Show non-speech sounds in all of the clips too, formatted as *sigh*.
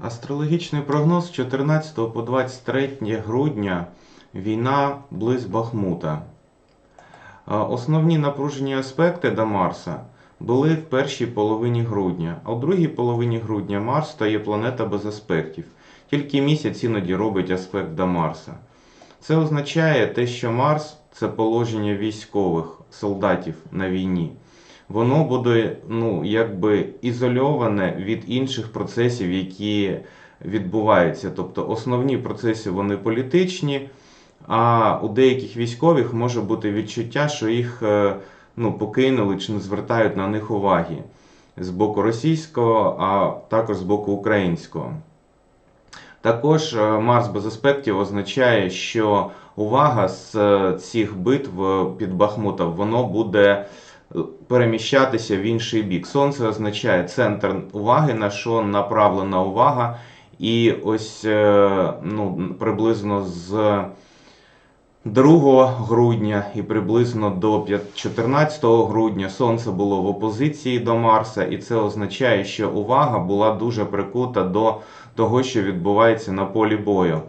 Астрологічний прогноз з 14 по 23 грудня війна близ Бахмута. Основні напружені аспекти до Марса були в першій половині грудня, а в другій половині грудня Марс стає планета без аспектів. Тільки місяць іноді робить аспект до Марса. Це означає те, що Марс це положення військових солдатів на війні. Воно буде ну, якби ізольоване від інших процесів, які відбуваються. Тобто основні процеси вони політичні, а у деяких військових може бути відчуття, що їх е, ну, покинули чи не звертають на них уваги з боку російського, а також з боку українського. Також е, Марс без аспектів означає, що увага з е, цих битв під Бахмутом воно буде переміщатися в інший бік. Сонце означає центр уваги, на що направлена увага. І ось е, ну, приблизно з 2 грудня і приблизно до 14 грудня Сонце було в опозиції до Марса, і це означає, що увага була дуже прикута до того, що відбувається на полі бою.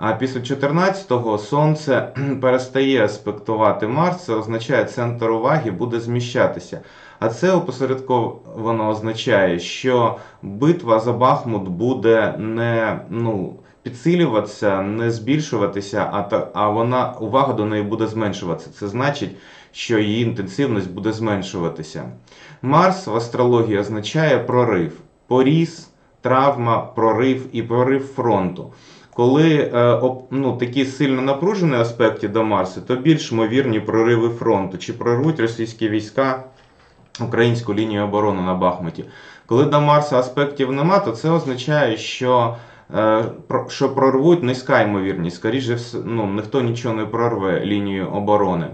А після 14-го Сонце *clears throat* перестає аспектувати Марс, це означає, центр уваги буде зміщатися. А це опосередковано означає, що битва за Бахмут буде не ну, підсилюватися, не збільшуватися, а, та, а вона увага до неї буде зменшуватися. Це значить, що її інтенсивність буде зменшуватися. Марс в астрології означає прорив, поріз, травма, прорив і прорив фронту. Коли е, ну, такі сильно напружені аспекти до Марсу, то більш ймовірні прориви фронту, чи прорвуть російські війська українську лінію оборони на Бахмуті. Коли до Марса аспектів нема, то це означає, що, е, що прорвуть низька ймовірність. Скоріше, ну, ніхто нічого не прорве лінію оборони.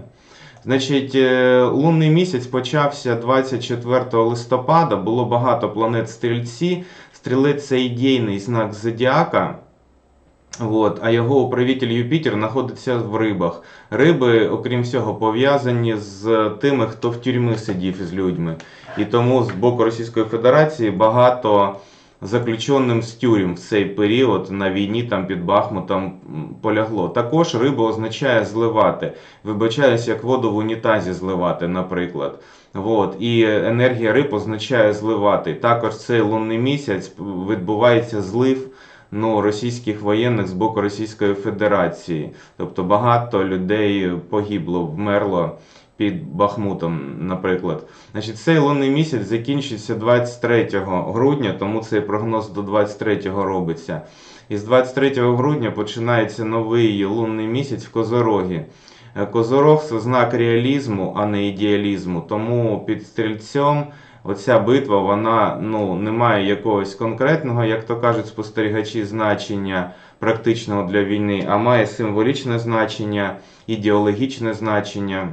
Значить, е, лунний місяць почався 24 листопада. Було багато планет стрільці. Стрілець це ідейний знак зодіака. От, а його управитель Юпітер знаходиться в рибах. Риби, окрім всього, пов'язані з тими, хто в тюрмі сидів із людьми. І тому з боку Російської Федерації багато заключеним з тюрем в цей період на війні там під Бахмутом полягло. Також риба означає зливати. Вибачаюсь, як воду в унітазі зливати, наприклад. От. І енергія риб означає зливати. Також цей лунний місяць відбувається злив ну, російських воєнних з боку Російської Федерації. Тобто багато людей погибло, вмерло під Бахмутом, наприклад. Значить, цей лунний місяць закінчиться 23 грудня, тому цей прогноз до 23 робиться. І з 23 грудня починається новий лунний місяць в Козорогі. Козорог це знак реалізму, а не ідеалізму. Тому під стрільцем оця битва вона ну, не має якогось конкретного, як то кажуть спостерігачі, значення практичного для війни, а має символічне значення, ідеологічне значення.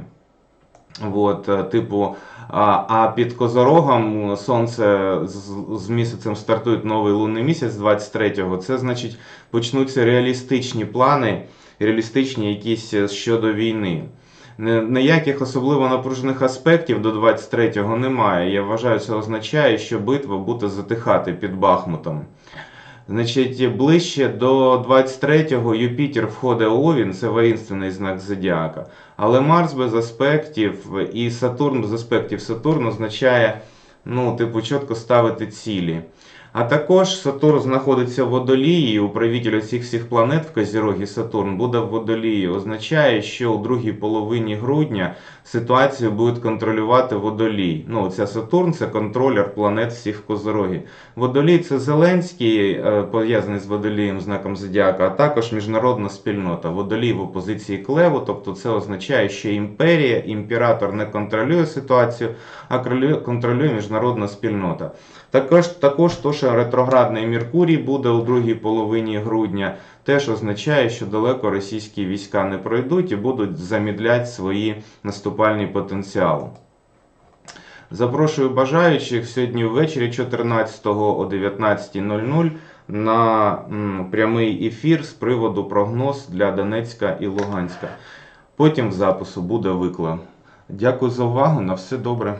От, е, типу, а, а під Козорогом сонце з, з місяцем стартує новий лунний місяць 23-го. Це значить почнуться реалістичні плани, реалістичні якісь е, щодо війни. Ні- Ніяких особливо напружених аспектів до 23-го немає. Я вважаю, це означає, що битва буде затихати під Бахмутом. Значить, ближче до 23-го Юпітер входить у Овін, це воїнственний знак зодіака. Але Марс без аспектів і Сатурн без аспектів Сатурн означає, ну, типу, чітко ставити цілі. А також Сатурн знаходиться в водолії, управитель цих всіх планет в Козірогі Сатурн буде в водолії. Означає, що у другій половині грудня ситуацію буде контролювати водолій. Ну, ця Сатурн це контролер планет всіх в Козорогі. Водолій це Зеленський, е, пов'язаний з водолієм знаком Зодіака, а також міжнародна спільнота. Водолій в опозиції Клеву, тобто це означає, що імперія, імператор не контролює ситуацію, а контролює міжнародна спільнота. Також, також то, що ретроградний Меркурій буде у другій половині грудня, теж означає, що далеко російські війська не пройдуть і будуть замідляти свої наступальні потенціали. Запрошую бажаючих сьогодні ввечері 14 о 19.00 на прямий ефір з приводу прогноз для Донецька і Луганська. Потім в запису буде виклад. Дякую за увагу. На все добре.